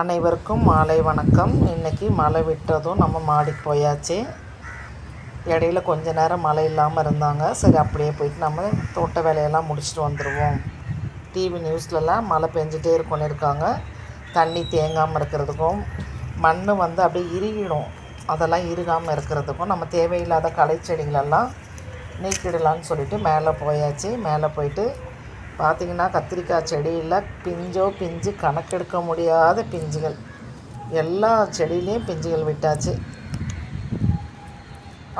அனைவருக்கும் மாலை வணக்கம். இன்றைக்கி மழை விட்டதும் நம்ம மாடிக்கு போயாச்சு. இடையில கொஞ்ச நேரம் மழை இல்லாமல் இருந்தாங்க. சரி அப்படியே போயிட்டு நம்ம தோட்ட வேலையெல்லாம் முடிச்சுட்டு வந்துடுவோம் டிவி நியூஸ்லலாம் மழை பெஞ்சிட்டே இருக்கும்னு இருக்காங்க. தண்ணி தேங்காமல் இருக்கிறதுக்கும் மண் வந்து அப்படியே இறுகிடும். அதெல்லாம் இறுகாமல் இருக்கிறதுக்கும் நம்ம தேவையில்லாத களை செடிகளெல்லாம் நீக்கிடலான்னு சொல்லிட்டு மேலே போயாச்சு. மேலே போயிட்டு பார்த்திங்கன்னா கத்திரிக்காய் செடியில் பிஞ்சோ பிஞ்சு கணக்கெடுக்க முடியாத பிஞ்சுகள். எல்லா செடியிலையும் பிஞ்சுகள் விட்டாச்சு.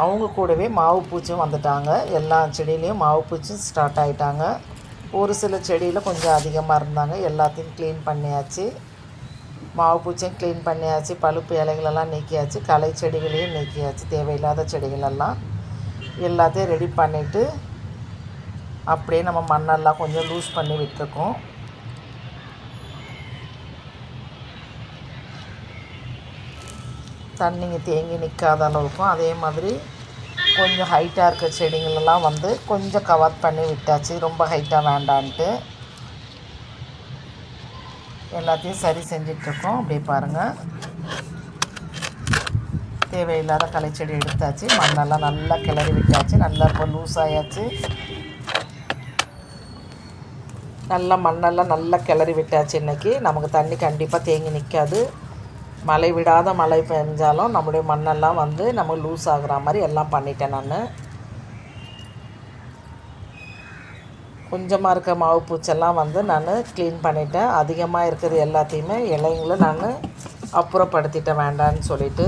அவங்க கூடவே மாவு பூச்சும் வந்துட்டாங்க. எல்லா செடியிலையும் மாவு பூச்சும் ஸ்டார்ட் ஆகிட்டாங்க ஒரு சில செடியில் கொஞ்சம் அதிகமாக இருந்தாங்க. எல்லாத்தையும் க்ளீன் பண்ணியாச்சு. மாவு பூச்சியும் க்ளீன் பண்ணியாச்சு. பழுப்பு இலைகளெல்லாம் நீக்கியாச்சு. களை செடிகளையும் நீக்கியாச்சு. தேவையில்லாத செடிகளெல்லாம் எல்லாத்தையும் ரெடி பண்ணிவிட்டு அப்படியே நம்ம மண்ணெல்லாம் கொஞ்சம் லூஸ் பண்ணி விட்டுருக்கோம். தண்ணிங்க தேங்கி நிற்காத அளவுக்கும் அதே மாதிரி கொஞ்சம் ஹைட்டாக இருக்க செடிங்களெல்லாம் வந்து கொஞ்சம் கவர் பண்ணி விட்டாச்சு. ரொம்ப ஹைட்டாக வேண்டான்ட்டு. எல்லாத்தையும் சரி செஞ்சிட்ருக்கோம். அப்படியே பாருங்கள் தேவையில்லாத களைச்செடி எடுத்தாச்சு. மண்ணெல்லாம் நல்லா கிளறி விட்டாச்சு. நல்லா இப்போ லூஸ் ஆயாச்சு. நல்லா மண்ணெல்லாம் நல்லா கிளறி விட்டாச்சு இன்றைக்கி நமக்கு தண்ணி கண்டிப்பாக தேங்கி நிற்காது மழை விடாத மழை பெஞ்சாலும் நம்முடைய மண்ணெல்லாம் வந்து நம்ம லூஸ் ஆகிற மாதிரி எல்லாம் பண்ணிட்டேன் நான். கொஞ்சமாக இருக்க மாவு பூச்செல்லாம் வந்து நான் க்ளீன் பண்ணிட்டேன். அதிகமாக இருக்கிறது எல்லாத்தையுமே இலைங்களும் நான் அப்புறப்படுத்திட்டேன் வேண்டான்னு சொல்லிவிட்டு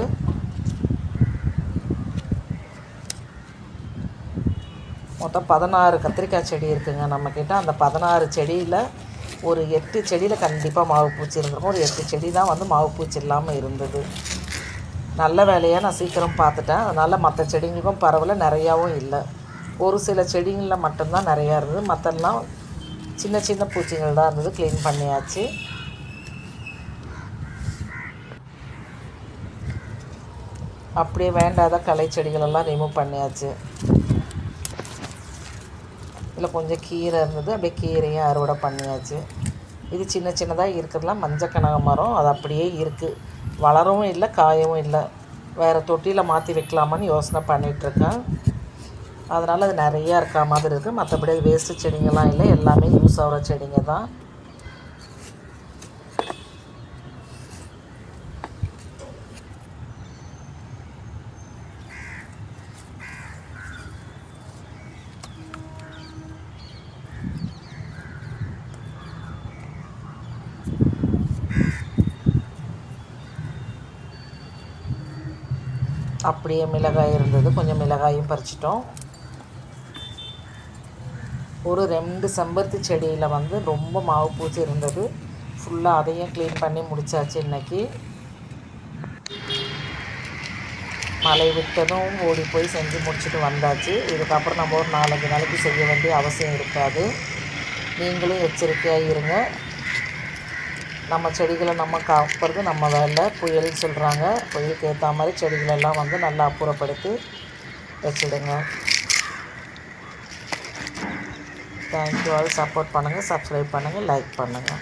மொத்தம் பதினாறு கத்திரிக்காய் செடி இருக்குதுங்க நம்மக்கிட்ட. அந்த பதினாறு செடியில் ஒரு எட்டு செடியில் கண்டிப்பாக மாவு பூச்சி இருந்திருக்கும். ஒரு எட்டு செடி தான் வந்து மாவு பூச்சி இல்லாமல் இருந்தது. நல்ல வேலையாக நான் சீக்கிரம் பார்த்துட்டேன். அதனால் மற்ற செடிங்களுக்கும் பரவல நிறையாவும் இல்லை. ஒரு சில செடிங்களில் மட்டும்தான் நிறையா இருந்தது. மற்றெல்லாம் சின்ன சின்ன பூச்சிகள் தான் இருந்தது. க்ளீன் பண்ணியாச்சு. அப்படியே வேண்டாத களை செடிகளெல்லாம் ரிமூவ் பண்ணியாச்சு. இதில் கொஞ்சம் கீரை இருந்தது. அப்படியே கீரையும் அறுவடை பண்ணியாச்சு. இது சின்ன சின்னதாக இருக்கிறதுலாம் மஞ்சள் கனக மரம். அது அப்படியே இருக்குது வளரவும் இல்லை காயவும் இல்லை. வேறு தொட்டியில் மாற்றி வைக்கலாமான்னு யோசனை பண்ணிகிட்ருக்கேன் அதனால் அது நிறையா இருக்கா மாதிரி இருக்குது மற்றபடி அது வேஸ்ட்டு செடிங்கெல்லாம் இல்லை. எல்லாமே யூஸ் ஆகிற செடிங்க தான். அப்படியே மிளகாய் இருந்தது. கொஞ்சம் மிளகாயும் பறிச்சிட்டோம். ஒரு ரெண்டு செம்பருத்தி செடியில் வந்து ரொம்ப மாவு பூச்சி இருந்தது. ஃபுல்லாக அதையும் க்ளீன் பண்ணி முடித்தாச்சு இன்றைக்கி மழை விட்டதும் ஓடி போய் செஞ்சு முடிச்சுட்டு வந்தாச்சு. இதுக்கப்புறம் நம்ம ஒரு நாலஞ்சு நாளைக்கு செய்ய வேண்டிய அவசியம் இருக்காது. நீங்களும் எச்சரிக்கையாக இருங்க. நம்ம செடிகளை நம்ம காப்பறது நம்ம வேலை புயல் சொல்கிறாங்க புயலுக்கு ஏற்ற மாதிரி செடிகளெல்லாம் வந்து நல்லா அப்புறப்படுத்தி வச்சுடுங்க. தேங்க்யூ ஆல் சப்போர்ட் பண்ணுங்கள் சப்ஸ்கிரைப் பண்ணுங்கள் லைக் பண்ணுங்கள்